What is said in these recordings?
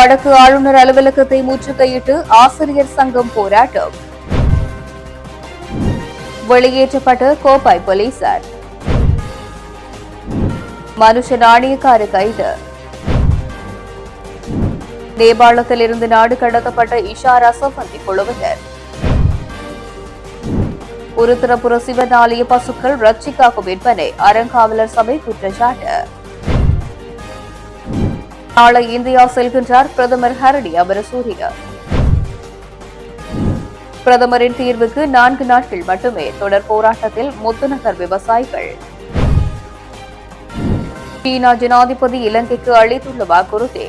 வடக்கு ஆளுநர் அலுவலகத்தை முற்றுகையிட்டு ஆசிரியர் சங்கம் போராட்டம். வெளியேற்றப்பட்ட கோப்பாய் போலீசார். மனுஷ நாணயக்கார கைது. நேபாளத்தில் இருந்து நாடு கடத்தப்பட்ட இஷாரா சஃபந்தி குழுவினர் உருத்திரபுர சிவன் ஆலய பசுக்கள் ரட்சிக்காக விற்பனை. அறங்காவலர் சபை குற்றச்சாட்டு. நாளை இந்தியா செல்கின்றார் பிரதமர் ஹரடி அமரசூரிய பிரதமரின் தீர்வுக்கு நான்கு நாட்கள் மட்டுமே தொடர் போராட்டத்தில் முத்துநகர் விவசாயிகள். சீனா ஜனாதிபதி இலங்கைக்கு அளித்துள்ள வாக்குறுதி.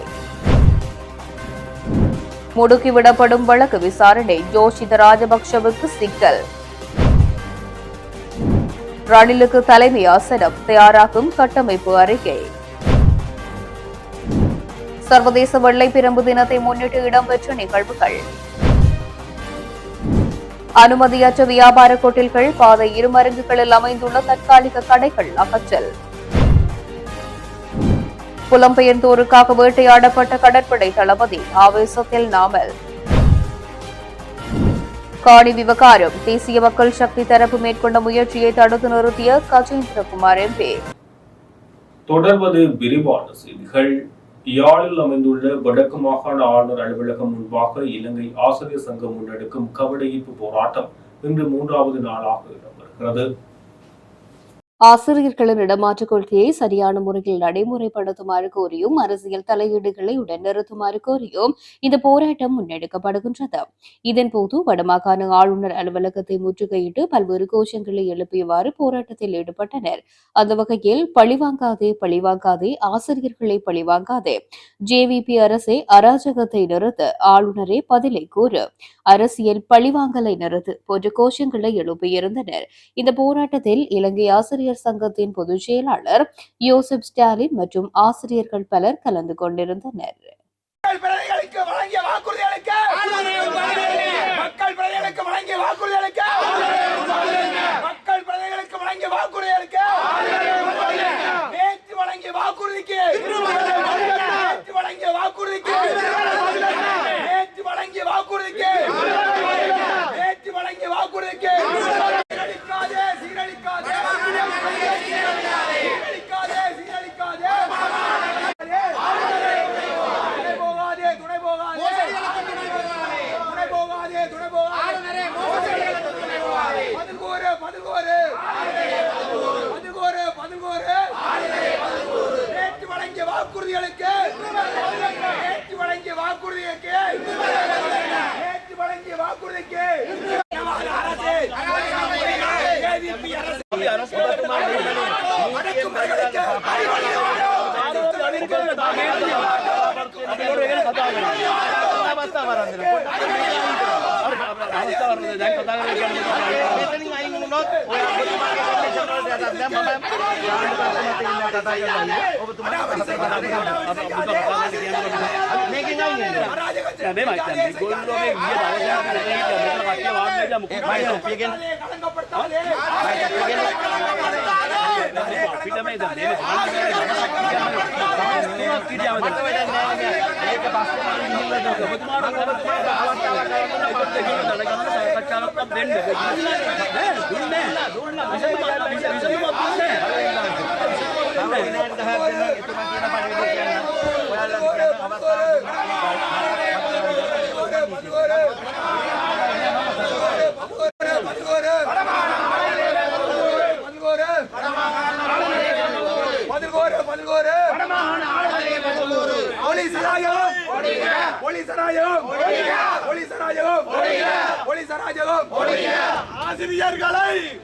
முடுக்கிவிடப்படும் வழக்கு விசாரணை ஜோஷித ராஜபக்ஷவுக்கு சிக்கல். ரணிலுக்கு தலைமை ஆசனம் தயாராகும் கட்டமைப்பு அறிக்கை. சர்வதேச வெள்ளைப்பிரம்பு தினத்தை முன்னிட்டு இடம்பெற்ற நிகழ்வுகள். அனுமதியற்ற வியாபார கொட்டில்கள் பாதை இருமருங்குகளில் அமைந்துள்ள தற்காலிக கடைகள் அகற்றல். புலம்பெயர்ந்தோருக்காக வேட்டையாடப்பட்ட கடற்படை தளபதி ஆவேசத்தில் நாமல். காணி விவகாரம் தேசிய மக்கள் சக்தி தரப்பு மேற்கொண்ட முயற்சியை தடுத்து நிறுத்திய கஜேந்திரகுமார் எம்பி. தொடர்வது விரிவான செய்திகள். யாழில் அமைந்துள்ள வடக்கு மாகாண ஆளுநர் அலுவலகம் முன்பாக இலங்கை ஆசிரியர் சங்கம் முன்னெடுக்கும் கவடையீர்ப்பு போராட்டம் இன்று மூன்றாவது நாளாக இடம்பெறுகிறது. ஆசிரியர்களின் இடமாற்றக் கொள்கையை சரியான முறையில் நடைமுறைப்படுத்துமாறு கோரியும் அரசியல் தலையீடுகளை உடன் நிறுத்துமாறு கோரியும் இந்த போராட்டம் முன்னெடுக்கப்படுகின்றது. இதன்போது வடமாகாண ஆளுநர் அலுவலகத்தை முற்றுகையிட்டு பல்வேறு கோஷங்களை எழுப்பியவாறு போராட்டத்தில் ஈடுபட்டனர். அந்த வகையில் பழிவாங்காதே பழிவாங்காதே ஆசிரியர்களை பழிவாங்காதே ஜேவிபி அரசே அராஜகத்தை நிறுத்த ஆளுநரே பதிலை கூறு. அரசியல் பழிவாங்கலை நிறுத்து போன்ற கோஷங்களை எழுப்பியிருந்தனர். இந்த போராட்டத்தில் இலங்கை ஆசிரியர் ஆசிரியர் சங்கத்தின் பொதுச் செயலாளர் யோசப் ஸ்டாலின் மற்றும் ஆசிரியர்கள் பலர் கலந்து கொண்டிருந்தனர். மக்கள் பிரதிகளுக்கு வழங்கிய வாக்குறுதிகளுக்கு මේකෙන් ගිය දවස් ගන්න මේක කට්ටිය වාඩි වෙලා මොකක්ද කියන්නේ සාකච්ඡාවක් දෙන්න නෑ දුන්නේ නෑ දුන්නා විසඳුමක් විසඳුමක් දුන්නේ නෑ විනාඩි 10ක් දෙන්න එතුමා කියන පරිදි කියන්න ඔයාලා කියන අවස්ථාව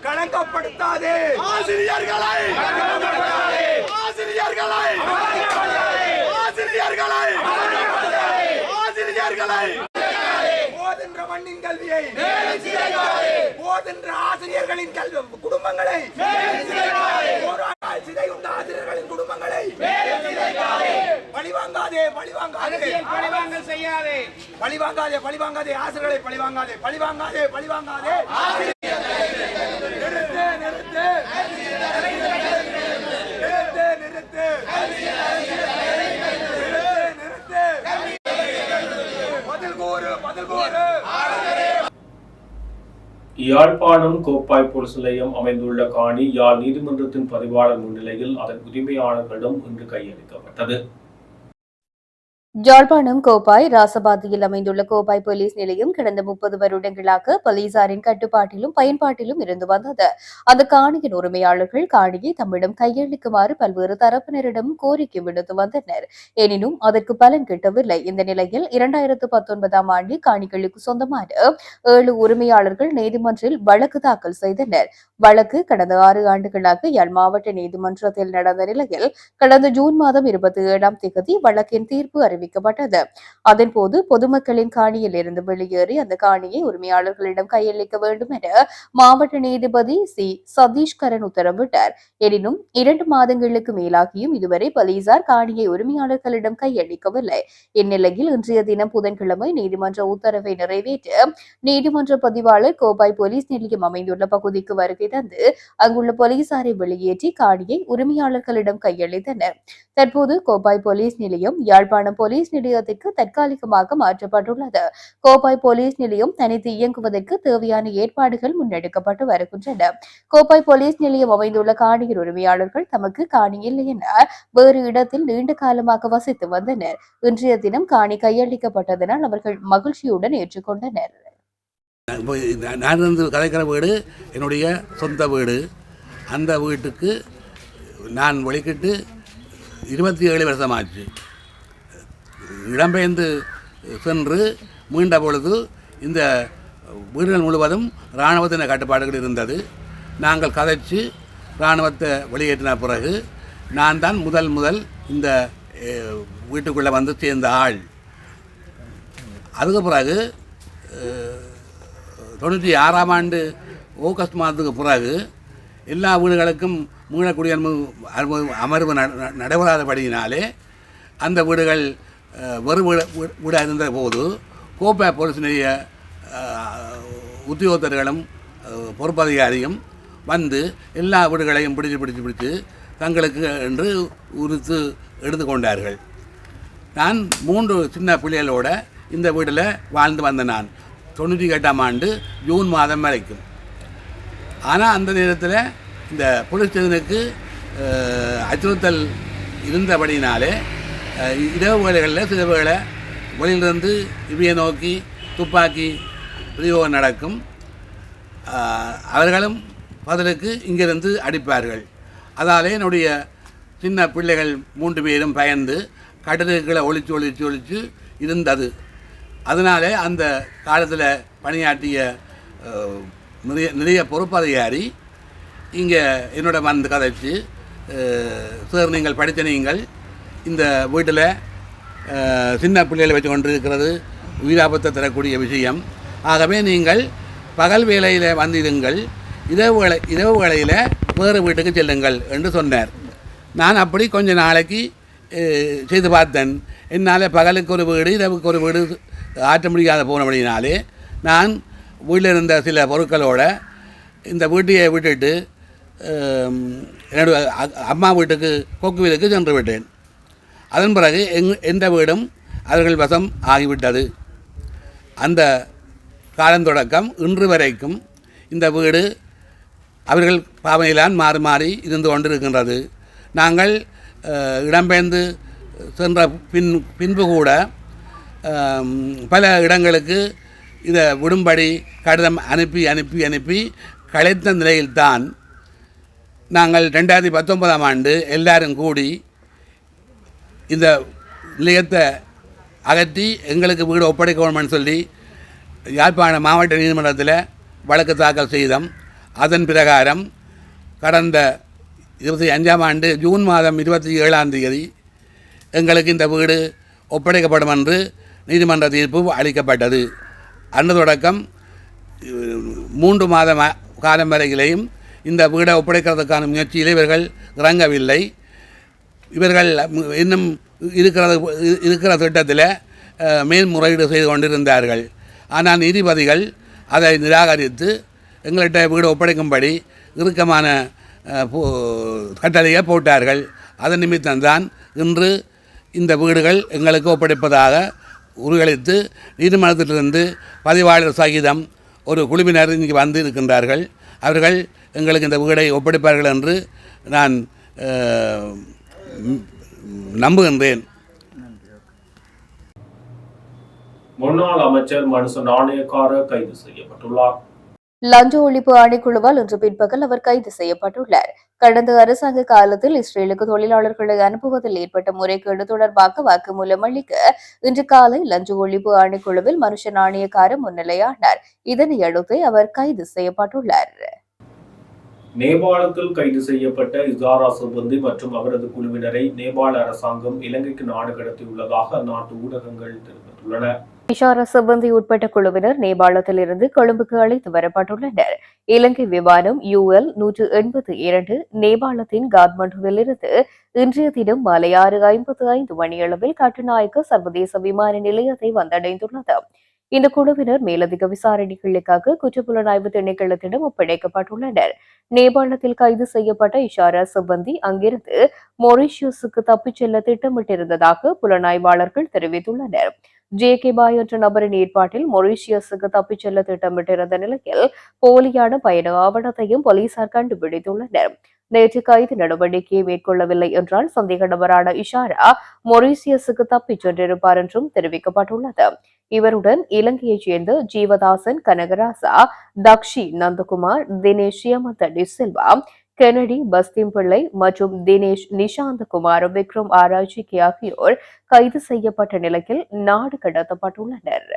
கலங்கப்படுத்தாதே. ஆசிரியர்களை களங்கப்படுத்தாதே ஆசிரியர்களை ஆசிரியர்களை ஆசிரியர்களை ஆசிரியர்களை போதென்ற மண்ணின் கல்வியை போதென்ற ஆசிரியர்களின் கல்வி குடும்பங்களை மேலும் சிதையுண்ட ஆசிரியர்களின் குடும்பங்களை மேலும் சிதைக்காதே. பழிவாங்காதே பழிவாங்காதே. பழிவாங்கல் செய்யாதே. பழிவாங்காதே பழிவாங்காதே ஆசிரியர்களை பழிவாங்காதே பழிவாங்காதே பழிவாங்காதே. நிறுத்து நிறுத்து. நிறுத்து நிறுத்து. நிறுத்து நிறுத்து. பதில் கூறு பதில் கூறு. யாழ்ப்பாணம் கோப்பாய் போலீஸ் நிலையம் அமைந்துள்ள காணி யாழ் நீதிமன்றத்தின் பதிவாளர் முன்னிலையில் அதன் உரிமையாளர்களிடம் இன்று கையளிக்கப்பட்டது. ஜாழ்ப்பாணம் கோப்பாய் ராசபாதியில் அமைந்துள்ள கோப்பாய் போலீஸ் நிலையம் கடந்த முப்பது வருடங்களாக போலீசாரின் கட்டுப்பாட்டிலும் பயன்பாட்டிலும் இருந்து வந்தது. அந்த காணியின் உரிமையாளர்கள் காணியை தம்மிடம் கையளிக்குமாறு பல்வேறு தரப்பினரிடம் கோரிக்கை விடுத்து வந்தனர். எனினும் அதற்கு பலன் கிட்டவில்லை. இந்த நிலையில் இரண்டாயிரத்து பத்தொன்பதாம் ஆண்டு காணிகளுக்கு சொந்தமான ஏழு உரிமையாளர்கள் நீதிமன்றில் வழக்கு தாக்கல் செய்தனர். வழக்கு கடந்த ஆறு ஆண்டுகளாக யாழ் மாவட்ட நீதிமன்றத்தில் நடந்த நிலையில் கடந்த ஜூன் மாதம் இருபத்தி ஏழாம் தேதி வழக்கின் தீர்ப்பு அறிவிக்கப்பட்டது. அதன்போது பொதுமக்களின் காணியில் இருந்து வெளியேறி அந்த காணியை உரிமையாளர்களிடம் கையளிக்க வேண்டும் என மாவட்ட நீதிபதி சி. சதீஷ்கரன் உத்தரவிட்டார். எனினும் இரண்டு மாதங்களுக்கு மேலாகியும் இதுவரை போலீசார் காணியை உரிமையாளர்களிடம் கையளிக்கவில்லை. இந்நிலையில் இன்றைய தினம் புதன்கிழமை நீதிமன்ற உத்தரவை நிறைவேற்ற நீதிமன்ற பதிவாளர் கோபாய் போலீஸ் நிலையம் அமைந்துள்ள பகுதிக்கு வருகை தந்து அங்குள்ள போலீசாரை வெளியேற்றி காணியை உரிமையாளர்களிடம் கையளித்தனர். தற்போது கோபாய் போலீஸ் நிலையம் யாழ்ப்பாணம் போலீஸ் நிலையத்திற்கு தற்காலிகமாக மாற்றப்பட்டுள்ளது. கோப்பாய் போலீஸ் நிலையம் தனித்து இயங்குவதற்கு தேவையான ஏற்பாடுகள் முன்னெடுக்கப்பட்டு வருகின்றன. கோப்பாய் போலீஸ் நிலையம் அமைந்துள்ள காணியின் உரிமையாளர்கள் தமக்கு காணி இல்லை என வேறு இடத்தில் நீண்ட காலமாக வசித்து வந்தனர். இன்றைய தினம் காணி கையளிக்கப்பட்டதனால் அவர்கள் மகிழ்ச்சியுடன் ஏற்றுக்கொண்டனர். நான் இருந்து கதைக்கிற வீடு என்னுடைய சொந்த வீடு. அந்த வீட்டுக்கு நான் வெளிக்கிட்டு இருபத்தி ஏழு வருஷமாச்சு. இடம்பெயர்ந்து சென்று மீண்ட பொழுது இந்த வீடுகள் முழுவதும் இராணுவத்தின கட்டுப்பாடுகள் இருந்தது. நாங்கள் கதைச்சு இராணுவத்தை வெளியேற்றின பிறகு நான் தான் முதல் முதல் இந்த வீட்டுக்குள்ளே வந்து சேர்ந்த ஆள். அதுக்கு பிறகு தொண்ணூற்றி ஆறாம் ஆண்டு ஆகஸ்ட் மாதத்துக்கு பிறகு எல்லா வீடுகளுக்கும் மீள அமர்வு- அமர்வு நடைபெறாதபடியினாலே அந்த வீடுகள் வருவிட விட இருந்த போது. கோப்பை போலீஸ் நிலைய உத்தியோகத்தர்களும் பொறுப்பதிகாரியும் வந்து எல்லா வீடுகளையும் பிடிச்சு பிடிச்சு பிடிச்சு தங்களுக்கு என்று உறுத்து எடுத்துக்கொண்டார்கள் நான் மூன்று சின்ன பிள்ளைகளோட இந்த வீட்டில் வாழ்ந்து வந்த நான் தொண்ணூற்றி எட்டாம் ஆண்டு ஜூன் மாதம் வரைக்கும். ஆனால் அந்த நேரத்தில் இந்த போலீஸ் ஸ்டேஷனுக்கு அச்சுறுத்தல் இருந்தபடினாலே இரவு வேலைகளில் சில வேளை வெளியிலிருந்து இவையை நோக்கி துப்பாக்கி பிரயோகம் நடக்கும். அவர்களும் பதிலுக்கு இங்கிருந்து அடிப்பார்கள். அதாலே என்னுடைய சின்ன பிள்ளைகள் மூன்று பேரும் பயந்து கடலுக்குள்ளே ஒழிச்சு ஒழிச்சு ஒழிச்சு இருந்தது. அதனாலே அந்த காலத்தில் பணியாற்றிய நிறைய நிறைய பொறுப்பதிகாரி இங்கே என்னோட வந்து கதைச்சு சார் நீங்கள் படித்த நீங்கள் இந்த வீட்டில் சின்ன பிள்ளைகளை வச்சு கொண்டிருக்கிறது உயிராபத்தை தரக்கூடிய விஷயம். ஆகவே நீங்கள் பகல் வேளையில் வந்திருங்கள் இரவு வேலை இரவு வேளையில் வேறு வீட்டுக்கு செல்லுங்கள் என்று சொன்னார். நான் அப்படி கொஞ்ச நாளைக்கு செய்து பார்த்தேன். என்னால் பகலுக்கு ஒரு வீடு இரவுக்கு ஒரு வீடு ஆற்ற முடியாத போனபடினாலே நான் வீட்டில் இருந்த சில பொருட்களோடு இந்த வீட்டையை விட்டுட்டு என்னோட அம்மா வீட்டுக்கு கொக்குவிலுக்கு சென்று விட்டேன். அதன் பிறகு எங் எந்த வீடும் அவர்கள் வசம் ஆகிவிட்டது. அந்த காலந்தொடக்கம் இன்று வரைக்கும் இந்த வீடு அவர்கள் பாவையிலான் மாறி மாறி இருந்து கொண்டிருக்கின்றது. நாங்கள் இடம்பெயர்ந்து சென்ற பின் பின்பு கூட பல இடங்களுக்கு இதை விடும்படி கடிதம் அனுப்பி அனுப்பி அனுப்பி கலைத்த நிலையில்தான் நாங்கள் ரெண்டாயிரத்தி பத்தொன்பதாம் ஆண்டு எல்லாரும் கூடி இந்த நிலையத்தை அகற்றி எங்களுக்கு வீடு ஒப்படைக்கணும்னு சொல்லி யாழ்ப்பாண மாவட்ட நீதிமன்றத்தில் வழக்கு தாக்கல் செய்தோம். அதன் பிரகாரம் கடந்த இருபத்தி அஞ்சாம் ஆண்டு ஜூன் மாதம் இருபத்தி ஏழாம் தேதி எங்களுக்கு இந்த வீடு ஒப்படைக்கப்படும் என்று நீதிமன்ற தீர்ப்பு அளிக்கப்பட்டது. அன்று தொடக்கம் மூன்று மாதம் காலம் வரையிலேயும் இந்த வீடை ஒப்படைக்கிறதுக்கான முயற்சியில் இவர்கள் இறங்கவில்லை. இவர்கள் இன்னும் இருக்கிறது இருக்கிற திட்டத்தில் மேல்முறையீடு செய்து கொண்டிருந்தார்கள். ஆனால் நீதிபதிகள் அதை நிராகரித்து எங்கள்கிட்ட வீடு ஒப்படைக்கும்படி இறுக்கமான போ- கட்டளையை போட்டார்கள். அதன் நிமித்தம்தான் இன்று இந்த வீடுகள் எங்களுக்கு ஒப்படைப்பதாக உறுதியளித்து நீதிமன்றத்திலிருந்து பதிவாளர் சகிதம் ஒரு குழுவினர் இங்கே வந்து இருக்கின்றார்கள் அவர்கள் எங்களுக்கு இந்த வீடை ஒப்படைப்பார்கள் என்று நான் நம்புகின்றேன். முன்னாள் அமைச்சர் மனுச நாணயக்கார கைது செய்யப்பட்டுள்ளார். லஞ்ச ஒழிப்பு ஆணைக்குழுவால் இன்று பிற்பகல் அவர் கைது செய்யப்பட்டுள்ளார். கடந்த அரசாங்க காலத்தில் இஸ்ரேலுக்கு தொழிலாளர்களை அனுப்புவதில் ஏற்பட்ட முறைகேடு தொடர்பாக வாக்குமூலம் அளிக்க இன்று காலை லஞ்ச ஒழிப்பு ஆணைக்குழுவில் மனுஷ நாணயக்கார முன்னிலையானார். இதனை அடுத்து அவர் கைது செய்யப்பட்டுள்ளார். நேபாளத்தில் கைது செய்யப்பட்ட இசாரா சிப்பந்தி மற்றும் அவரது குழுவினரை நேபாள அரசாங்கம் இலங்கைக்கு நாடு கடத்தியுள்ளதாக அந்நாட்டு ஊடகங்கள் தெரிவித்துள்ளன. இஷாரா சிப்பந்தி உட்பட்ட குழுவினர் நேபாளத்தில் இருந்து கொழும்புக்கு அழைத்து வரப்பட்டுள்ளனர். இலங்கை விமானம் யூஎல் நூற்று எண்பத்தி இரண்டு நேபாளத்தின் காத்மண்டுவில் இருந்து இன்றைய தினம் மாலை ஆறு ஐம்பத்தி ஐந்து மணியளவில் கட்டுநாயக்க சர்வதேச விமான நிலையத்தை வந்தடைந்துள்ளது. இந்த குழுவினர் மேலதிக விசாரணைகளுக்காக குற்றப்புலனாய்வு திணைக்களத்திடம் ஒப்படைக்கப்பட்டுள்ளனர். நேபாளத்தில் கைது செய்யப்பட்ட இஷாரா சிப்பந்தி அங்கிருந்து மொரிஷியஸுக்கு தப்பிச் செல்ல திட்டமிட்டிருந்ததாக புலனாய்வாளர்கள் தெரிவித்துள்ளனர். ஜே கே பாய் என்ற நபரின் ஏற்பாட்டில் மொரீஷியஸுக்கு தப்பிச் செல்ல திட்டமிட்டிருந்த நிலையில் போலியான பயண ஆவணத்தையும் போலீசார் கண்டுபிடித்துள்ளனர். நேற்று கைது நடவடிக்கையை மேற்கொள்ளவில்லை என்றால் சந்தேக நபரான இஷாரா மொரீசியஸுக்கு தப்பிச் சென்றிருப்பார் என்றும் தெரிவிக்கப்பட்டுள்ளது. இவருடன் இலங்கையைச் சேர்ந்த ஜீவதாசன் கனகராசா தக்ஷி நந்தகுமார் தினேஷ் யமந்த டிசில்வா கெனடி பஸ்திம் பிள்ளை மற்றும் தினேஷ் நிஷாந்த் குமார் விக்ரம் ஆராய்ச்சிக்கு ஆகியோர் கைது செய்யப்பட்ட நிலையில் நாடு கடத்தப்பட்டுள்ளனர்.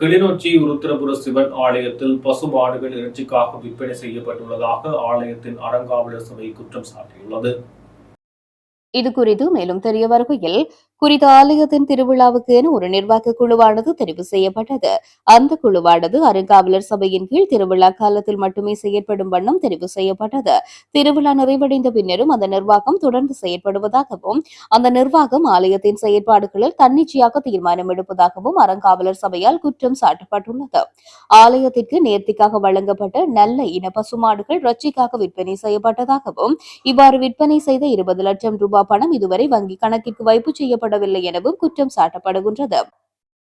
கிளிநொச்சி உருத்திரபுர சிவன் ஆலயத்தில் பசுமாடுகள் இறைச்சிக்காக விற்பனை செய்யப்பட்டுள்ளதாக ஆலயத்தின் அறங்காவலர் சபை குற்றம் சாட்டியுள்ளது. இது குறித்து மேலும் தெரிய வருகையில் குறித்த ஆலயத்தின் திருவிழாவுக்கு என ஒரு நிர்வாக குழுவானது தெரிவு செய்யப்பட்டது. அந்த குழுவானது அருங்காவலர் சபையின் கீழ் திருவிழா காலத்தில் மட்டுமே செயற்படும் வண்ணம் தெரிவு செய்யப்பட்டது. திருவிழா நிறைவடைந்த பின்னரும் அந்த நிர்வாகம் தொடர்ந்து செயற்படுவதாகவும் அந்த நிர்வாகம் ஆலயத்தின் செயற்பாடுகளில் தன்னிச்சையாக தீர்மானம் எடுப்பதாகவும் அறங்காவலர் சபையால் குற்றம் சாட்டப்பட்டுள்ளது. ஆலயத்திற்கு நேர்த்திக்காக வழங்கப்பட்ட நல்ல இன பசுமாடுகள் ரட்சிக்காக விற்பனை செய்யப்பட்டதாகவும் இவ்வாறு விற்பனை செய்த இருபது லட்சம் ரூபாய் பணம் இதுவரை வங்கி கணக்கிற்கு வைப்பு செய்யப்படவில்லை எனவும் குற்றம் சாட்டப்படுகின்றது.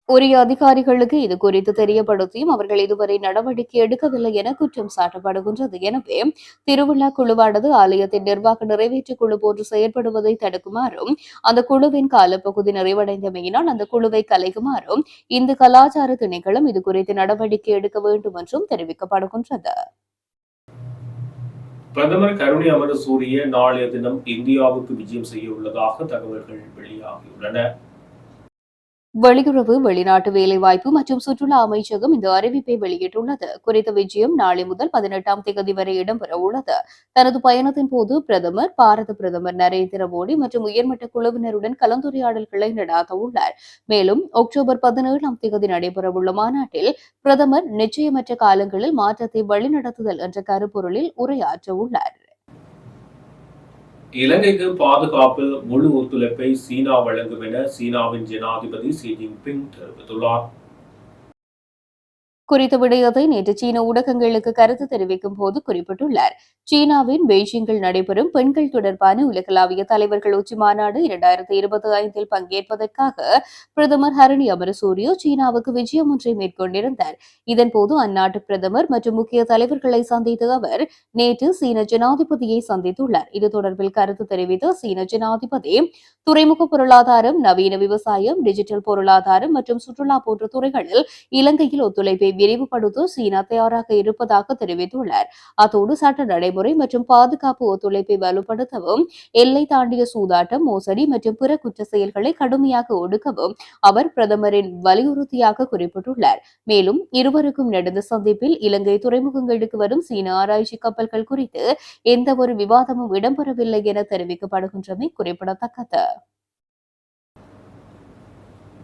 உரிய அதிகாரிகளுக்கு இது குறித்து தெரியப்படுத்தியும் அவர்கள் இதுவரை நடவடிக்கை எடுக்கவில்லை என குற்றம் சாட்டப்படுகின்றது. எனவே திருவிழா குழுவானது ஆலயத்தின் நிர்வாக நிறைவேற்று குழு போன்று செயற்படுவதை தடுக்குமாறும் அந்த குழுவின் காலப்பகுதி நிறைவடைந்தமையினால் அந்த குழுவை கலைக்குமாறும் இந்து கலாச்சார திணைக்களம் இது குறித்து நடவடிக்கை எடுக்க வேண்டும் என்றும் தெரிவிக்கப்படுகின்றது. பிரதமர் கருணை அமரசூரிய நாளைய தினம் இந்தியாவுக்கு விஜயம் செய்ய உள்ளதாக தகவல்கள் வெளியாகியுள்ளன. வெளியுறவு வெளிநாட்டு வேலைவாய்ப்பு மற்றும் சுற்றுலா அமைச்சகம் இந்த அறிவிப்பை வெளியிட்டுள்ளது. குறித்த விஜயம் நாளை முதல் பதினெட்டாம் தேதி வரை இடம்பெற உள்ளது. தனது பயணத்தின் போது பிரதமர் பாரத பிரதமர் நரேந்திர மோடி மற்றும் உயர்மட்ட குழுவினருடன் கலந்துரையாடல்களை நடாத்த உள்ளார். மேலும் அக்டோபர் பதினேழாம் தேதி நடைபெறவுள்ள மாநாட்டில் பிரதமர் நிச்சயமற்ற காலங்களில் மாற்றத்தை வழிநடத்துதல் என்ற கருப்பொருளில் உரையாற்ற உள்ளார். இலங்கைக்கு பாதுகாப்பில் முழு ஒத்துழைப்பை சீனா வழங்கும் என சீனாவின் ஜனாதிபதி ஷி ஜின்பிங் தெரிவித்துள்ளார். குறித்த விடயத்தை நேற்று சீன ஊடகங்களுக்கு கருத்து தெரிவிக்கும் போது குறிப்பிட்டுள்ளார். சீனாவின் பெய்ஜிங்கில் நடைபெறும் பெண்கள் தொடர்பான உலகளாவிய தலைவர்கள் உச்சி மாநாடு இரண்டாயிரத்தி இருபத்தி ஐந்தில் பங்கேற்பதற்காக பிரதமர் ஹரணி அமரசூரியோ சீனாவுக்கு விஜயம் ஒன்றை மேற்கொண்டிருந்தார். இதன்போது அந்நாட்டு பிரதமர் மற்றும் முக்கிய தலைவர்களை சந்தித்த அவர் நேற்று சீன ஜனாதிபதியை சந்தித்துள்ளார். இது தொடர்பில் கருத்து தெரிவித்த சீன ஜனாதிபதி துறைமுக பொருளாதாரம் நவீன விவசாயம் டிஜிட்டல் பொருளாதாரம் மற்றும் சுற்றுலா போன்ற துறைகளில் இலங்கையில் ஒத்துழைப்பை விரிவுபடுத்த சீனா தயாராக இருப்பதாக தெரிவித்துள்ளார். அத்தோடு சட்ட நடைமுறை மற்றும் பாதுகாப்பு ஒத்துழைப்பை வலுப்படுத்தவும் எல்லை தாண்டிய சூதாட்டம் மோசடி மற்றும் பிற குற்ற செயல்களை கடுமையாக ஒடுக்கவும் அவர் பிரதமரின் வலியுறுத்தியாக குறிப்பிட்டுள்ளார். மேலும் இருவருக்கும் நடந்த சந்திப்பில் இலங்கை துறைமுகங்களுக்கு வரும் சீன ஆராய்ச்சி கப்பல்கள் குறித்து எந்த ஒரு விவாதமும் இடம்பெறவில்லை என தெரிவிக்கப்படுகின்றமை குறிப்பிடத்தக்கது.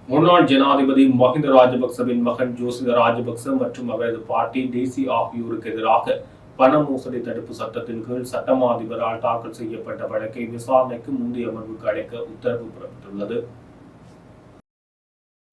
முன்னாள் ஜனாதிபதி மஹிந்த ராஜபக்சவின் மகன் ஜோசித ராஜபக்ச மற்றும் அவரது பாட்டி டேசி ஆகியோருக்கு எதிராக பண மோசடி தடுப்பு சட்டத்தின் கீழ் சட்டமா அதிபரால் தாக்கல் செய்யப்பட்ட வழக்கை விசாரணைக்கு முந்தைய அமர்வுக்கு அழைக்க உத்தரவு பிறப்பித்துள்ளது.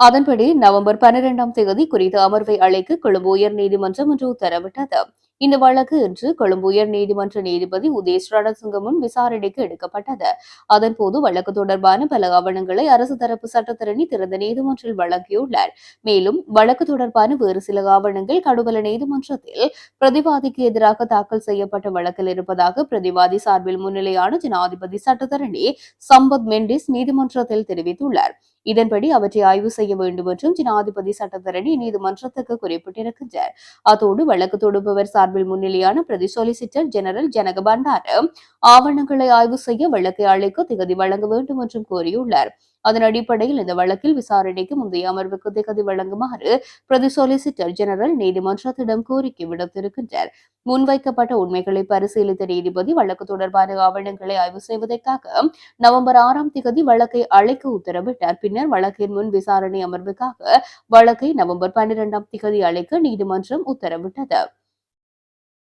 அதன்படி நவம்பர் பன்னிரெண்டாம் தேதி குறித்த அமர்வை அழைக்க கொழும்பு உயர்நீதிமன்றம் இன்று உத்தரவிட்டது. இந்த வழக்கு இன்று கொழும்பு உயர் நீதிமன்ற நீதிபதி உதேஷ் ரணசிங்க முன் விசாரணைக்கு எடுக்கப்பட்டது. அதன்போது வழக்கு தொடர்பான பல ஆவணங்களை அரசு தரப்பு சட்டத்தரணி திறந்த நீதிமன்றில் வழங்கியுள்ளார். மேலும் வழக்கு தொடர்பான வேறு சில ஆவணங்கள் கடுவல நீதிமன்றத்தில் பிரதிவாதிக்கு எதிராக தாக்கல் செய்யப்பட்ட வழக்கில் இருப்பதாக பிரதிவாதி சார்பில் முன்னிலையான ஜனாதிபதி சட்டத்தரணி சம்பத் மெண்டிஸ் நீதிமன்றத்தில் தெரிவித்துள்ளார். இதன்படி அவற்றை ஆய்வு செய்ய வேண்டும் என்றும் ஜனாதிபதி சட்டத்தரணி நீதிமன்றத்துக்கு குறிப்பிட்டிருக்கின்றார். அதோடு வழக்கு தொடுப்பவர் சார்பில் முன்னிலையான பிரதி சொலிசிட்டர் ஜெனரல் ஜனக பண்டார ஆவணங்களை ஆய்வு செய்ய வழக்கை அழைக்க திகதி வழங்க வேண்டும் என்றும் கோரியுள்ளார். அதன் அடிப்படையில் இந்த வழக்கில் விசாரணைக்கு முந்தைய அமர்வுக்கு திகதி வழங்குமாறு பிரதி சொலிசிட்டர் ஜெனரல் நீதிமன்றத்திடம் கோரிக்கை விடுத்திருக்கின்றார். முன்வைக்கப்பட்ட உண்மைகளை பரிசீலித்த நீதிபதி வழக்கு தொடர்பான ஆவணங்களை ஆய்வு செய்வதற்காக நவம்பர் ஆறாம் திகதி வழக்கை அழைக்க உத்தரவிட்டார். பின்னர் வழக்கின் முன் விசாரணை அமர்வுக்காக வழக்கை நவம்பர் பன்னிரெண்டாம் திகதி அழைக்க நீதிமன்றம் உத்தரவிட்டது.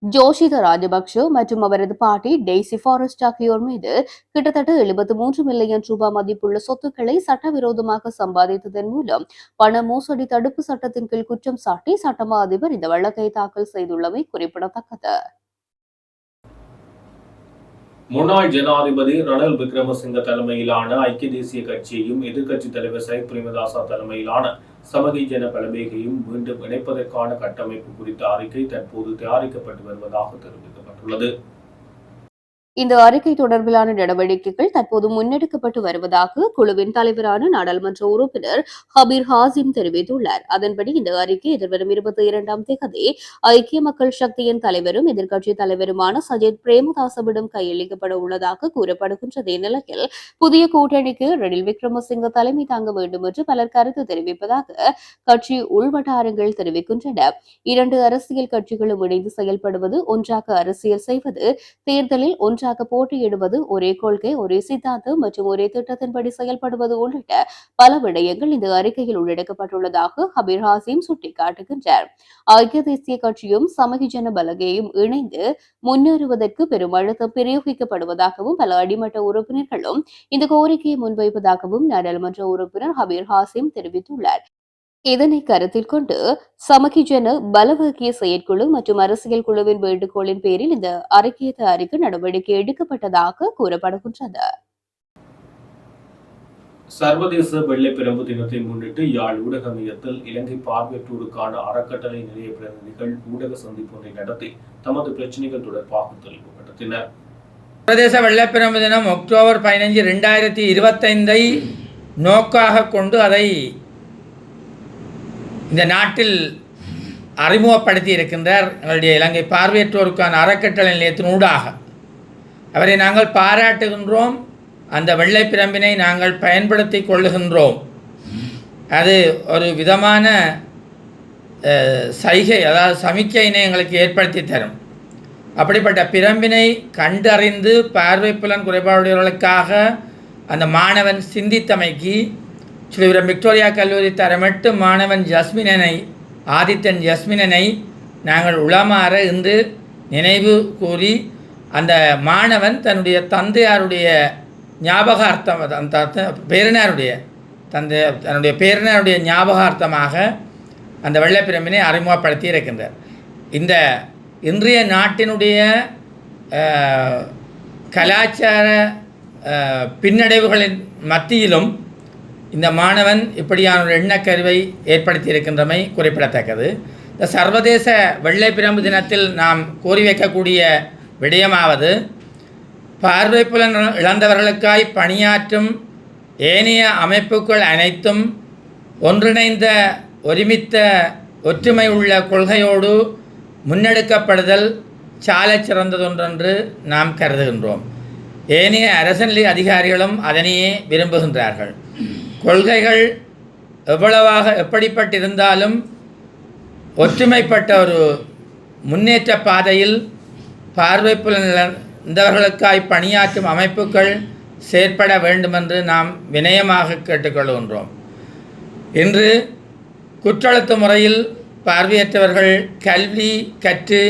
ஜோஷித ராஜபக்ஷ மற்றும் அவரது பாட்டி டெய்சி ஃபாரஸ்ட் ஆகியோர் மீது கிட்டத்தட்ட எழுபத்தி மூன்று மில்லியன் ரூபாய் மதிப்புள்ள சொத்துக்களை சட்டவிரோதமாக சம்பாதித்ததன் மூலம் பண மோசடி தடுப்பு சட்டத்தின் கீழ் குற்றம் சாட்டி சட்டமா அதிபர் இந்த வழக்கை தாக்கல் செய்துள்ளமை குறிப்பிடத்தக்கது. முன்னாள் ஜனாதிபதி ரணில் விக்ரமசிங்க தலைமையிலான ஐக்கிய தேசிய கட்சியையும் எதிர்க்கட்சித் தலைவர் சைத் பிரேமதாசா தலைமையிலான சமகை ஜன பலமேகையும் மீண்டும் இணைப்பதற்கான கட்டமைப்பு குறித்த அறிக்கை தற்போது தயாரிக்கப்பட்டு வருவதாக தெரிவிக்கப்பட்டுள்ளது. இந்த அறிக்கை தொடர்பிலான நடவடிக்கைகள் தற்போது முன்னெடுக்கப்பட்டு வருவதாக குழுவின் தலைவரான நாடாளுமன்ற உறுப்பினர் ஹபீர் ஹாசிம் தெரிவித்துள்ளார். அதன்படி இந்த அறிக்கை எதிர்வரும் இருபத்தி இரண்டாம் தேதி ஐக்கிய மக்கள் சக்தியின் தலைவரும் எதிர்க்கட்சி தலைவருமான சஜித் பிரேமதாசவிடம் கையளிக்கப்பட உள்ளதாக கூறப்படுகின்றது. இந்நிலையில் புதிய கூட்டணிக்கு ரணில் விக்ரமசிங்க தலைமை தாங்க வேண்டும் என்று பலர் கருத்து தெரிவிப்பதாக கட்சி உள்வட்டாரங்கள் தெரிவிக்கின்றன. இரண்டு அரசியல் கட்சிகளும் இணைந்து செயல்படுவது ஒன்றாக அரசியல் செய்வது தேர்தலில் ஒன்றாக ஒன்றாக போட்டியிடுவது ஒரே கொள்கை ஒரே சித்தாந்தம் மற்றும் ஒரே திட்டத்தின்படி செயல்படுவது உள்ளிட்ட பல விடயங்கள் இந்த அறிக்கையில் உள்ளடக்கப்பட்டுள்ளதாக ஹபீர் ஹாசிம் சுட்டிக்காட்டுகின்றார். ஐக்கிய தேசிய கட்சியும் சமகிஜன பலகையும் இணைந்து முன்னேறுவதற்கு பெரும் அழுத்தம் பிரயோகிக்கப்படுவதாகவும் பல அடிமட்ட உறுப்பினர்களும் இந்த கோரிக்கையை முன்வைப்பதாகவும் நாடாளுமன்ற உறுப்பினர் ஹபீர் ஹாசிம் தெரிவித்துள்ளார். இதனை கருத்தில் கொண்டு சமகிஜன பலவகிய செயற்குழு மற்றும் அரசியல் குழுவின் வேண்டுகோளின் பேரில் இந்த அறிக்கையை தயாரிக்க நடவடிக்கை எடுக்கப்பட்டதாக கூறப்படுகின்றது. சர்வதேச வெள்ளை பிரம்பு தினத்தை முன்னிட்டு யாழ் ஊடக மையத்தில் இலங்கை பார்வையற்றோருக்கான அறக்கட்டளை நிலைய பிரதிநிதிகள் ஊடக சந்திப்பொன்றை நடத்தி தமது பிரச்சனைகள் தொடர்பாக தெளிவுபடுத்தினர் சர்வதேச வெள்ளப்பிரம்பு தினம் அக்டோபர் பதினஞ்சு ரெண்டாயிரத்தி இருபத்தைந்தை நோக்காக கொண்டு அதை இந்த நாட்டில் அறிமுகப்படுத்தி இருக்கின்றார் எங்களுடைய இலங்கை பார்வையற்றோருக்கான அறக்கட்டளை நிலையத்தினூடாக அவரை நாங்கள் பாராட்டுகின்றோம். அந்த வெள்ளை பிரம்பினை நாங்கள் பயன்படுத்தி கொள்ளுகின்றோம். அது ஒரு விதமான சைகை அதாவது சமிக்கையினை எங்களுக்கு ஏற்படுத்தி தரும். அப்படிப்பட்ட பிரம்பினை கண்டறிந்து பார்வை புலன் குறைபாடுடையவர்களுக்காக அந்த மாணவன் சிந்தித்தமைக்கு ஸ்ரீபுரம் விக்டோரியா கல்லூரி தரமட்டு மாணவன் ஜஸ்மினனை ஆதித்தன் ஜஸ்மினனை நாங்கள் உளமாற இன்று நினைவு கூறி அந்த மாணவன் தன்னுடைய தந்தையாருடைய ஞாபகார்த்தம் அந்த பேரனாருடைய தந்தை தன்னுடைய பேரனாருடைய ஞாபகார்த்தமாக அந்த வெள்ளப்பிரம்பினை அறிமுகப்படுத்தி இருக்கின்றார். இந்த இன்றைய நாட்டினுடைய கலாச்சார பின்னடைவுகளின் மத்தியிலும் இந்த மாணவன் இப்படியான ஒரு எண்ணக்கருவை ஏற்படுத்தியிருக்கின்றமை குறிப்பிடத்தக்கது. இந்த சர்வதேச வெள்ளை பிரம்பு தினத்தில் நாம் கூறி வைக்கக்கூடிய விடயமாவது பார்வைப்புலன் இழந்தவர்களுக்காய் பணியாற்றும் ஏனைய அமைப்புகள் அனைத்தும் ஒன்றிணைந்த ஒருமித்த ஒற்றுமை உள்ள கொள்கையோடு முன்னெடுக்கப்படுதல் சாலச் சிறந்ததொன்றென்று நாம் கருதுகின்றோம். ஏனைய அரசநிலை அதிகாரிகளும் அதனையே விரும்புகின்றார்கள். கொள்கைகள் எவ்வளவாக எப்படிப்பட்டிருந்தாலும் ஒற்றுமைப்பட்ட ஒரு முன்னேற்ற பாதையில் பார்வை புலந்தவர்களுக்காய் பணியாற்றும் அமைப்புகள் செயற்பட வேண்டுமென்று நாம் வினயமாக கேட்டுக்கொள்கின்றோம். இன்று குற்றழுத்த முறையில் பார்வையற்றவர்கள் கல்வி கற்று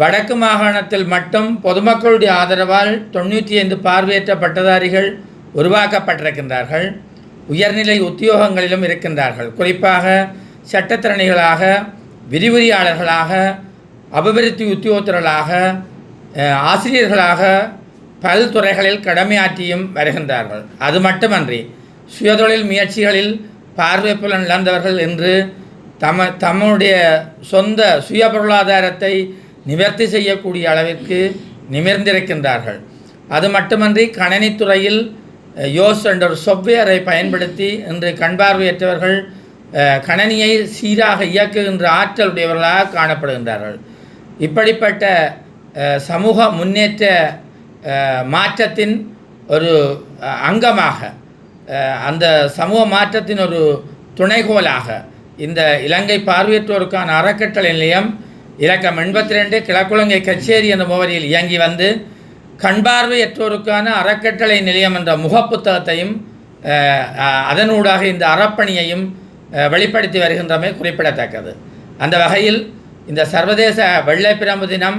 வடக்கு மாகாணத்தில் மட்டும் பொதுமக்களுடைய ஆதரவால் தொண்ணூற்றி ஐந்து பார்வையற்ற பட்டதாரிகள் உருவாக்கப்பட்டிருக்கின்றார்கள். உயர்நிலை உத்தியோகங்களிலும் இருக்கின்றார்கள். குறிப்பாக சட்டத்திறனிகளாக விரிவுரையாளர்களாக அபிவிருத்தி உத்தியோகத்தர்களாக ஆசிரியர்களாக பல்துறைகளில் கடமையாற்றியும் வருகின்றார்கள். அது மட்டுமன்றி சுயதொழில் முயற்சிகளில் பார்வைப்புலன் இழந்தவர்கள் என்று தம தம்முடைய சொந்த சுய பொருளாதாரத்தை நிவர்த்தி செய்யக்கூடிய அளவிற்கு நிமிர்ந்திருக்கின்றார்கள். அது மட்டுமன்றி கணினித்துறையில் யோஸ் என்ற ஒரு சொவ்வேரை பயன்படுத்தி இன்று கண்பார்வையற்றவர்கள் கணனியை சீராக இயக்குகின்ற ஆற்றல் உடையவர்களாக காணப்படுகின்றார்கள். இப்படிப்பட்ட சமூக முன்னேற்ற மாற்றத்தின் ஒரு அங்கமாக அந்த சமூக மாற்றத்தின் ஒரு துணைகோலாக இந்த இலங்கை பார்வையற்றோருக்கான அறக்கட்டளை நிலையம் இலக்கம் எண்பத்தி ரெண்டு கிழக்குழங்கை கச்சேரி என்ற முகவரியில் இயங்கி வந்து கண்பார்வையற்றோருக்கான அறக்கட்டளை நிலையம் என்ற முகப்புத்தகத்தையும் அதனூடாக இந்த அறப்பணியையும் வெளிப்படுத்தி வருகின்றமை குறிப்பிடத்தக்கது. அந்த வகையில் இந்த சர்வதேச வெள்ளைப்பிரம்பு தினம்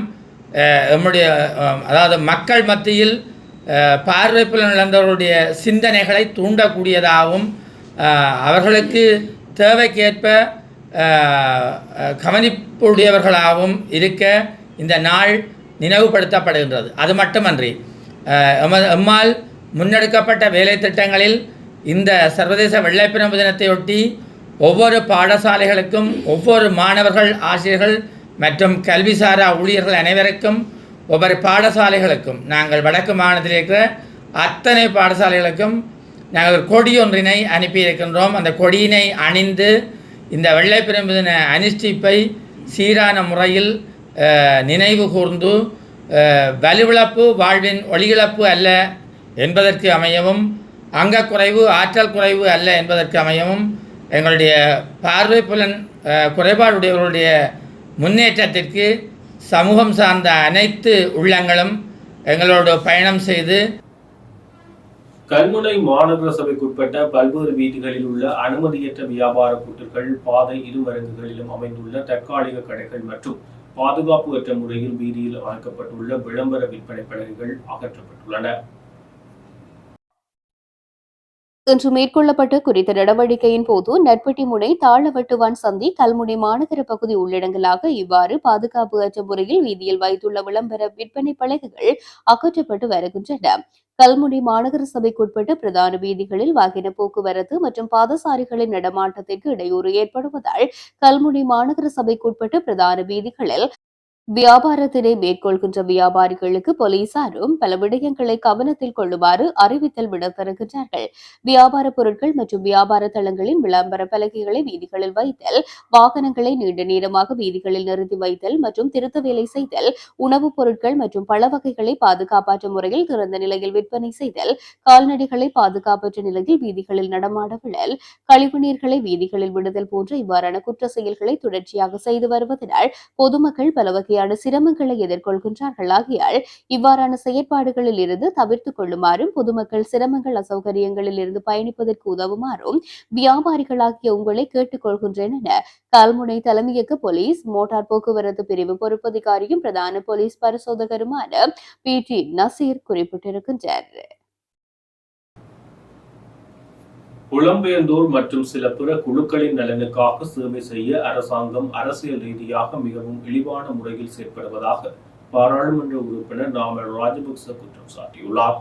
நம்முடைய அதாவது மக்கள் மத்தியில் அஹ், பார்வைப்புலன் சிந்தனைகளை தூண்டக்கூடியதாகவும் அவர்களுக்கு தேவைக்கேற்ப கவனிப்புடையவர்களாகவும் இருக்க இந்த நாள் நினைவுபடுத்தப்படுகின்றது. அது மட்டுமன்றி எம்மால் முன்னெடுக்கப்பட்ட வேலை திட்டங்களில் இந்த சர்வதேச வெள்ளைப்பிரம்பு தினத்தையொட்டி ஒவ்வொரு பாடசாலைகளுக்கும் ஒவ்வொரு மாணவர்கள் ஆசிரியர்கள் மற்றும் கல்விசாரா ஊழியர்கள் அனைவருக்கும் ஒவ்வொரு பாடசாலைகளுக்கும் நாங்கள் வடக்கு மாநிலத்தில் இருக்கிற அத்தனை பாடசாலைகளுக்கும் நாங்கள் ஒரு கொடியொன்றினை அனுப்பியிருக்கின்றோம். அந்த கொடியினை அணிந்து இந்த வெள்ளை தின அனுஷ்டிப்பை சீரான முறையில் நினைவு கூர்ந்து அஹ், வலுவிழப்பு வாழ்வின் ஒளியிழப்பு அல்ல என்பதற்கு அமையவும் அங்கக்குறைவு ஆற்றல் குறைவு அல்ல என்பதற்கு அமையவும் எங்களுடைய பார்வை புலன் குறைபாடுடையவர்களுடைய முன்னேற்றத்திற்கு சமூகம் சார்ந்த அனைத்து உள்ளங்களும் எங்களோடு பயணம் செய்து கல்முனை மாநகர சபைக்குட்பட்ட பல்வேறு வீடுகளில் உள்ள அனுமதியற்ற வியாபார கூட்டுகள் பாதை இருமரங்குகளிலும் அமைந்துள்ள தற்காலிக கடைகள் மற்றும் பாதுகாப்பு அற்ற முறையில் வீதியில் அமைக்கப்பட்டுள்ள விளம்பர விற்பனை பலகைகள் அகற்றப்பட்டுள்ளன. இன்று மேற்கொள்ளப்பட்ட குறித்த நடவடிக்கையின் போது நட்பட்டி முனை தாளவட்டுவான் சந்தி கல்முனை மாநகர பகுதி உள்ளிடங்களாக இவ்வாறு பாதுகாப்பு அற்ற முறையில் வீதியில் வைத்துள்ள விளம்பர விற்பனை பலகைகள் அகற்றப்பட்டு வருகின்றன. கல்முனை மாநகர சபைக்குட்பட்ட பிரதான வீதிகளில் வாகன போக்குவரத்து மற்றும் பாதசாரிகளின் நடமாட்டத்திற்கு இடையூறு ஏற்படுவதால் கல்முனை மாநகர சபைக்குட்பட்ட பிரதான வீதிகளில் வியாபாரத்தினை மேற்கொள்கின்ற வியாபாரிகளுக்கு போலீசாரும் பல விடயங்களை கவனத்தில் கொள்ளுமாறு அறிவித்தல் விடப்பெறுகின்றார்கள். வியாபார பொருட்கள் மற்றும் வியாபார தளங்களின் விளம்பர பலகைகளை வீதிகளில் வைத்தல் வாகனங்களை நீண்ட நேரமாக வீதிகளில் நிறுத்தி வைத்தல் மற்றும் திருத்த வேலை செய்தல் உணவுப் பொருட்கள் மற்றும் பல வகைகளை பாதுகாப்பற்ற முறையில் திறந்த நிலையில் விற்பனை செய்தல் கால்நடைகளை பாதுகாப்பற்ற நிலையில் வீதிகளில் நடமாடவிடல் கழிவுநீர்களை வீதிகளில் விடுதல் போன்ற இவ்வாறான குற்ற செயல்களை தொடர்ச்சியாக செய்து வருவதனால் பொதுமக்கள் பல வகையான சிரமங்களை எதிர்கொள்கின்றார்களாகியால் இவ்வாறான செயற்பாடுகளில் இருந்து தவிர்த்துக் கொள்ளுமாறும் பொதுமக்கள் சிரமங்கள் அசௌகரியங்களில் இருந்து பயணிப்பதற்கு உதவுமாறும் வியாபாரிகளாகிய உங்களை கேட்டுக்கொள்கின்றேன் என கல்முனை தலைமையக போலீஸ் மோட்டார் போக்குவரத்து பிரிவு பொறுப்பதிகாரியும் பிரதான போலீஸ் பரிசோதகருமான பி. டி. நசீர் குறிப்பிட்டிருக்கின்றார். புலம்பெயர்ந்தோர் மற்றும் சில பிற குழுக்களின் நலனுக்காக சேவை செய்ய அரசாங்கம் அரசியல் ரீதியாக மிகவும் இழிவான முறையில் செயற்படுவதாக பாராளுமன்ற உறுப்பினர் நாமல் ராஜபக்ச குற்றம் சாட்டியுள்ளார்.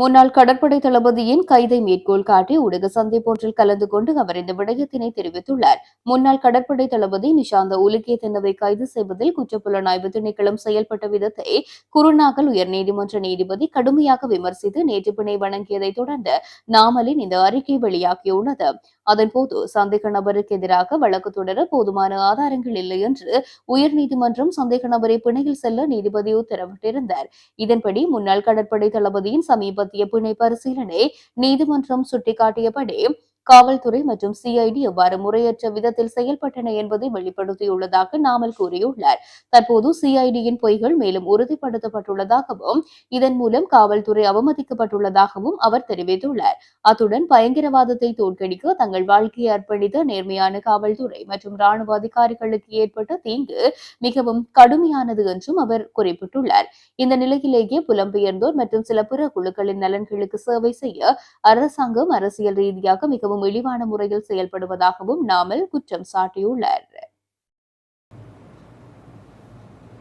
முன்னாள் கடற்படை தளபதியின் கைதை மேற்கோள் காட்டி ஊடக சந்தை ஒன்றில் கலந்து கொண்டு அவர் இந்த விடயத்தினை தெரிவித்துள்ளார். முன்னாள் கடற்படை தளபதி நிஷாந்த உலுகே தென்னவை கைது செய்வதில் குற்றப்புலனாய்வு திணைக்களம் செயல்பட்ட விதத்தை குருநாகல் உயர்நீதிமன்ற நீதிபதி கடுமையாக விமர்சித்து நேற்று பிணை வழங்கியதை தொடர்ந்து நாமலின் இந்த அறிக்கை வெளியாகியுள்ளது. அதன்போது சந்தேக நபருக்கு எதிராக வழக்கு தொடர போதுமான ஆதாரங்கள் இல்லை என்று உயர்நீதிமன்றம் சந்தேக நபரை பிணையில் செல்ல நீதிபதி உத்தரவிட்டிருந்தார். இதன்படி முன்னாள் கடற்படை தளபதியின் நடத்திய பிணை பரிசீலனை நீதிமன்றம் சுட்டிக்காட்டியபடி காவல்துறை மற்றும் சிஐடி எவ்வாறு முறையற்ற விதத்தில் செயல்பட்டன என்பதை வெளிப்படுத்தியுள்ளதாக நாமல் கூறியுள்ளார். தற்போது சிஐடியின் பொய்கள் மேலும் உறுதிப்படுத்தப்பட்டுள்ளதாகவும் இதன் மூலம் காவல்துறை அவமதிக்கப்பட்டுள்ளதாகவும் அவர் தெரிவித்துள்ளார். அத்துடன் பயங்கரவாதத்தை தோற்கடிக்க தங்கள் வாழ்க்கையை அர்ப்பணித்த நேர்மையான காவல்துறை மற்றும் ராணுவ அதிகாரிகளுக்கு ஏற்பட்ட தீங்கு மிகவும் கடுமையானது என்றும் அவர் குறிப்பிட்டுள்ளார். இந்த நிலையிலேயே புலம்பெயர்ந்தோர் மற்றும் சில பிற குழுக்களின் நலன்களுக்கு சேவை செய்ய அரசாங்கம் அரசியல் ரீதியாக மிகவும் மிகவும் இழிவான முறையில் செயல்படுவதாகவும் நாமல் குற்றம் சாட்டியுள்ளார்.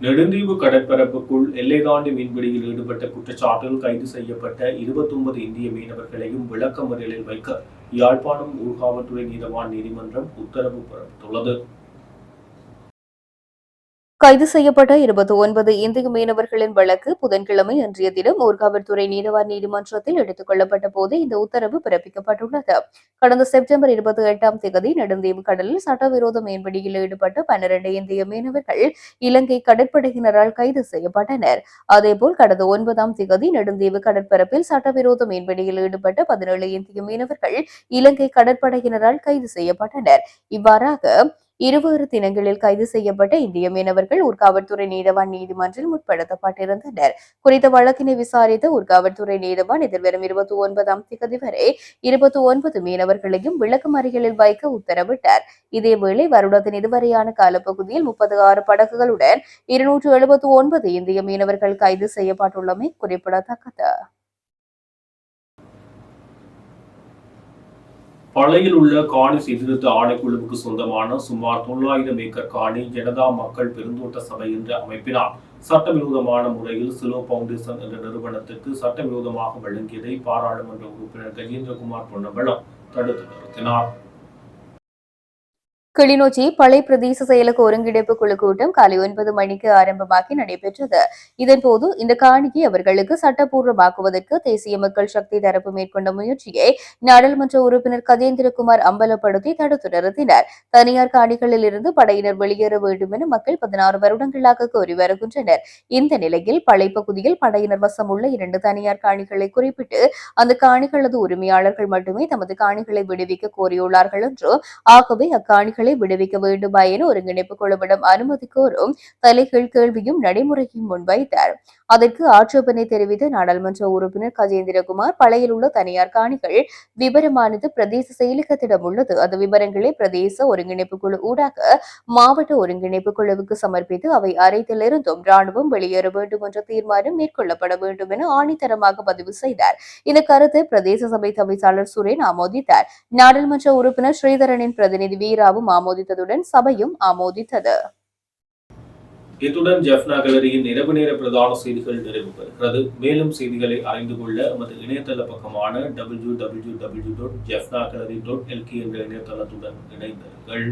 நெடுந்தீவு கடற்பரப்புக்குள் எல்லை தாண்டி மீன்பிடியில் ஈடுபட்ட குற்றச்சாட்டில் கைது செய்யப்பட்ட இருபத்தொன்பது இந்திய மீனவர்களையும் விளக்கமறியலில் வைக்க யாழ்ப்பாணம் ஊர்காவல்துறை நீதவான் நீதிமன்றம் உத்தரவு பிறப்பித்துள்ளது. கைது செய்யப்பட்ட இருபத்தி ஒன்பது இந்திய மீனவர்களின் வழக்கு புதன்கிழமை அன்றைய தினம் ஊர்காவல்துறை நீதவார் நீதிமன்றத்தில் எடுத்துக் கொள்ளப்பட்ட போது இந்த உத்தரவு பிறப்பிக்கப்பட்டுள்ளது. கடந்த செப்டம்பர் இருபத்தி எட்டாம் தேதி நெடுந்தீவு கடலில் சட்டவிரோத மீன்பிடியில் ஈடுபட்ட பன்னிரண்டு இந்திய மீனவர்கள் இலங்கை கடற்படையினரால் கைது செய்யப்பட்டனர். அதேபோல் கடந்த ஒன்பதாம் தேதி நெடுந்தீவு கடற்பரப்பில் சட்டவிரோத மீன்பிடியில் ஈடுபட்ட பதினேழு இந்திய மீனவர்கள் இலங்கை கடற்படையினரால் கைது செய்யப்பட்டனர். இவ்வாறாக இருவேறு தினங்களில் கைது செய்யப்பட்ட இந்திய மீனவர்கள் ஊர்காவல்துறை நீதவான் நீதிமன்றில் முற்படுத்தப்பட்டிருந்தனர். குறித்த வழக்கினை விசாரித்த ஊர்காவல்துறை நீதவான் எதிர்வரும் இருபத்தி ஒன்பதாம் தேதி வரை இருபத்தி ஒன்பது மீனவர்களையும் விளக்கமறியலில் வைக்க உத்தரவிட்டார். இதேவேளை வருடத்தின் இதுவரையான காலப்பகுதியில் முப்பது ஆறு படகுகளுடன் இருநூற்று எழுபத்தி ஒன்பது இந்திய மீனவர்கள் கைது செய்யப்பட்டுள்ளமை குறிப்பிடத்தக்கது. பழையில் உள்ள காணி சீர்திருத்த ஆணைக்குழுவுக்கு சொந்தமான சுமார் தொள்ளாயிரம் ஏக்கர் காணி ஜனதா மக்கள் பெருந்தோட்ட சபை என்ற அமைப்பினால் சட்டவிரோதமான முறையில் சிலோ பவுண்டேஷன் என்ற நிறுவனத்திற்கு சட்டவிரோதமாக வழங்கியதை பாராளுமன்ற உறுப்பினர் கஜேந்திரகுமார் பொன்னம்பலம் தடுத்து நிறுத்தினார். கிளிநொச்சி பழைய பிரதேச செயலக ஒருங்கிணைப்பு குழு கூட்டம் காலை ஒன்பது மணிக்கு ஆரம்பமாகி நடைபெற்றது. இதன்போது இந்த காணியை அவர்களுக்கு சட்டப்பூர்வமாக்குவதற்கு தேசிய மக்கள் சக்தி தரப்பு மேற்கொண்ட முயற்சியை நாடாளுமன்ற உறுப்பினர் கஜேந்திரகுமார் அம்பலப்படுத்தி தடுத்து நிறுத்தினர் தனியார் காணிகளில் இருந்து படையினர் வெளியேற வேண்டும் என மக்கள் பதினாறு வருடங்களாக கோரி வருகின்றனர். இந்த நிலையில் பழைய பகுதியில் படையினர் வசம் உள்ள இரண்டு தனியார் காணிகளை குறிப்பிட்டு அந்த காணிகளது உரிமையாளர்கள் மட்டுமே தமது காணிகளை விடுவிக்க கோரியுள்ளார்கள் என்றும் ஆகவே அக்காணிகளை விடுவிக்க வேண்டுமா என ஒருங்கிணைப்பு குழுவிடம் அனுமதி கோரும் தலைகள் கேள்வியும் நடைமுறையும் முன்வைத்தார் அதற்கு ஆட்சேபனை தெரிவித்த நாடாளுமன்ற உறுப்பினர் கஜேந்திரகுமார் பழையில் உள்ள தனியார் காணிகள் விவரமானது பிரதேச செயலகத்திடம் உள்ளது. அந்த விவரங்களை பிரதேச ஒருங்கிணைப்பு குழு ஊடாக மாவட்ட ஒருங்கிணைப்பு குழுவுக்கு சமர்ப்பித்து அவை அறைத்திலிருந்தும் ராணுவம் வெளியேற வேண்டும் என்ற தீர்மானம் மேற்கொள்ளப்பட வேண்டும் என ஆணித்தரமாக பதிவு செய்தார். இந்த கருத்தை பிரதேச சபை தவிசாளர் சுரேன் ஆமோதித்தார். நாடாளுமன்ற உறுப்பினர் ஸ்ரீதரனின் பிரதிநிதி வீராவும் ஆமோதித்ததுடன் சபையும் ஆமோதித்தது. இத்துடன் ஜெஃப்னா கேலரியின் இரவு நேர பிரதான செய்திகள் நிறைவு பெறுகிறது. மேலும் செய்திகளை அறிந்து கொள்ள நமது இணையதள பக்கமான W W W dot Jaffna gallery dot L K என்ற இணையதளத்துடன் இணைந்திருங்கள்.